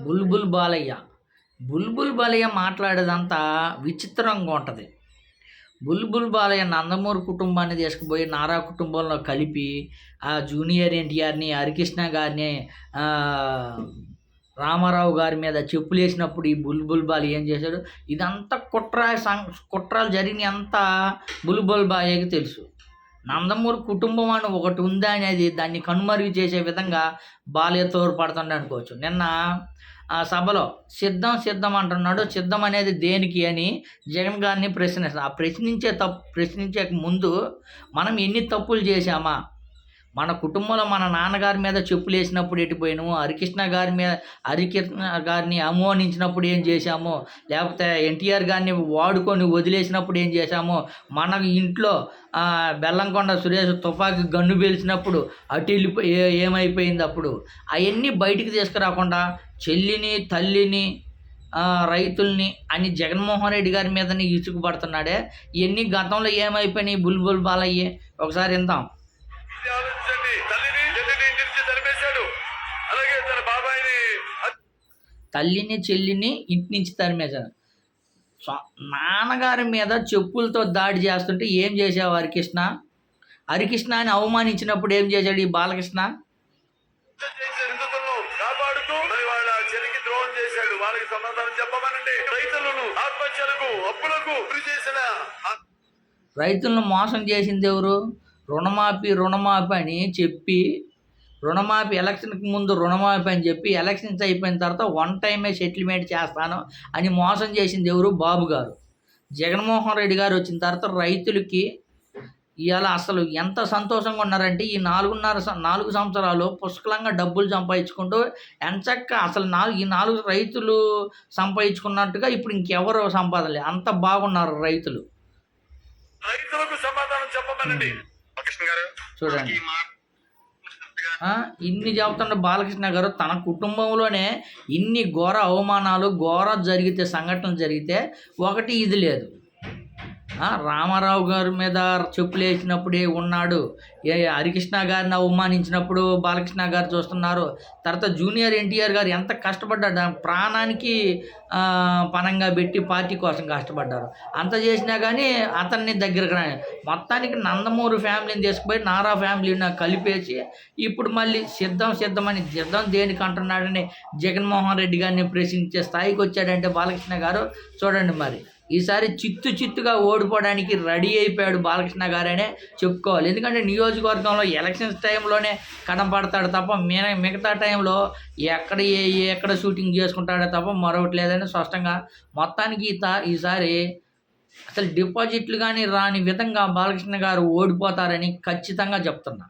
బుల్బుల్ బాలయ్య. బుల్బుల్ బాలయ్య మాట్లాడేదంతా విచిత్రంగా ఉంటుంది. బుల్బుల్ బాలయ్య నందమూరి కుటుంబాన్ని తీసుకుపోయి నారా కుటుంబంలో కలిపి ఆ జూనియర్ ఎన్టీఆర్ని హరికృష్ణ గారిని రామారావు గారి మీద చెప్పులు వేసినప్పుడు ఈ బుల్బుల్ బాలి ఏం చేశాడు? ఇదంతా కుట్ర సం కుట్రలు జరిగినంత బుల్బుల్ బాలయ్యకి తెలుసు. నందమూరి కుటుంబం అని ఒకటి ఉందా అనేది దాన్ని కనుమరుగు చేసే విధంగా బాలయ్య తోడ్పడుతుండే అనుకోవచ్చు. నిన్న ఆ సభలో సిద్ధం సిద్ధం అంటున్నాడు. సిద్ధం అనేది దేనికి అని జగన్ గారిని ప్రశ్నిస్తాడు ఆ ప్రశ్నించే తప్పు ప్రశ్నించే ముందు మనం ఎన్ని తప్పులు చేశామా? మన కుటుంబంలో మన నాన్నగారి మీద చెప్పులు వేసినప్పుడు ఎటుపోయినాము హరికృష్ణ గారి మీద హరికృష్ణ గారిని అమోనించినప్పుడు ఏం చేశాము? లేకపోతే ఎన్టీఆర్ గారిని వాడుకొని వదిలేసినప్పుడు ఏం చేశాము? మన ఇంట్లో బెల్లంకొండ సురేష్ తుపాకి గన్ను పేల్చినప్పుడు అటు వెళ్ళిపో ఏమైపోయింది అప్పుడు? అవన్నీ బయటికి తీసుకురాకుండా చెల్లిని తల్లిని రైతుల్ని అని జగన్మోహన్ రెడ్డి గారి మీదనే ఇసుకుపడుతున్నాడే ఇవన్నీ గతంలో ఏమైపోయినాయి? బుల్బుల్ బాలయ్యే. ఒకసారి విందాం ఇది ఆలోచించండి తల్లిని చెల్లిని ఇంటి నుంచి తరిమేశాడు. అలాగే తన బాబాయిని హత్య తల్లిని చెల్లిని ఇంటి నుంచి తరిమేశారు సో నాన్నగారి మీద చెప్పులతో దాడి చేస్తుంటే ఏం చేసావు హరికృష్ణ? హరికృష్ణ అని అవమానించినప్పుడు ఏం చేశాడు ఈ బాలకృష్ణ? చేసే హిందువులను కాపాడుతూ మరి వాళ్ళ చెల్లికి ద్రోహం చేశాడు. వాళ్ళకి సమాధానం చెప్పమనండి. రైతులను ఆత్మహత్యలకు అప్పులకు గురి చేసిన ఆ రైతులను మోసం చేసింది ఎవరు? రుణమాఫీ రుణమాఫీ అని చెప్పి రుణమాఫీ ఎలక్షన్కి ముందు రుణమాఫీ అని చెప్పి ఎలక్షన్స్ అయిపోయిన తర్వాత వన్ టైమే సెటిల్మెంట్ చేస్తాను అని మోసం చేసింది ఎవరు? బాబు గారు. జగన్మోహన్ రెడ్డి గారు వచ్చిన తర్వాత రైతులకి ఇవాళ అసలు ఎంత సంతోషంగా ఉన్నారంటే ఈ నాలుగున్నర నాలుగు సంవత్సరాలు పుష్కలంగా డబ్బులు సంపాదించుకుంటూ ఎంచక్క అసలు నాలుగు ఈ నాలుగు రైతులు సంపాదించుకున్నట్టుగా ఇప్పుడు ఇంకెవరు సంపాదలే? అంత బాగున్నారు రైతులు. రైతులకు సమాధానం చెప్పమనండి. చూడండి. ఇన్ని చెబుతున్న బాలకృష్ణ గారు తన కుటుంబంలోనే ఇన్ని ఘోర అవమానాలు ఘోర జరిగితే సంఘటనలు జరిగితే ఒకటి ఇది లేదు. రామారావు గారి మీద చెప్పులు వేసినప్పుడే ఉన్నాడు. ఏ హరికృష్ణ గారిని అవమానించినప్పుడు బాలకృష్ణ గారు చూస్తున్నారు. తర్వాత జూనియర్ ఎన్టీఆర్ గారు ఎంత కష్టపడ్డాడు. ప్రాణానికి పనంగా పెట్టి పార్టీ కోసం కష్టపడ్డారు. అంత చేసినా కానీ అతన్ని దగ్గరకు రా మొత్తానికి నందమూరి ఫ్యామిలీని తీసుకుపోయి నారా ఫ్యామిలీని కలిపేసి ఇప్పుడు మళ్ళీ సిద్ధం సిద్ధమని సిద్ధం దేనికి అంటున్నాడని జగన్మోహన్ రెడ్డి గారిని ప్రశ్నించే స్థాయికి వచ్చాడంటే బాలకృష్ణ గారు. చూడండి మరి. ఈసారి చిత్తు చిత్తుగా ఓడిపోవడానికి రెడీ అయిపోయాడు బాలకృష్ణ గారనే చెప్పుకోవాలి. ఎందుకంటే నియోజకవర్గంలో ఎలక్షన్స్ టైంలోనే కనపడతాడు తప్ప మిగ మిగతా టైంలో ఎక్కడ ఏ ఎక్కడ షూటింగ్ చేసుకుంటాడో తప్ప మరొకటి లేదని స్పష్టంగా మొత్తానికి ఈత ఈసారి అసలు డిపాజిట్లు కానీ రాని విధంగా బాలకృష్ణ గారు ఓడిపోతారని ఖచ్చితంగా చెప్తున్నా.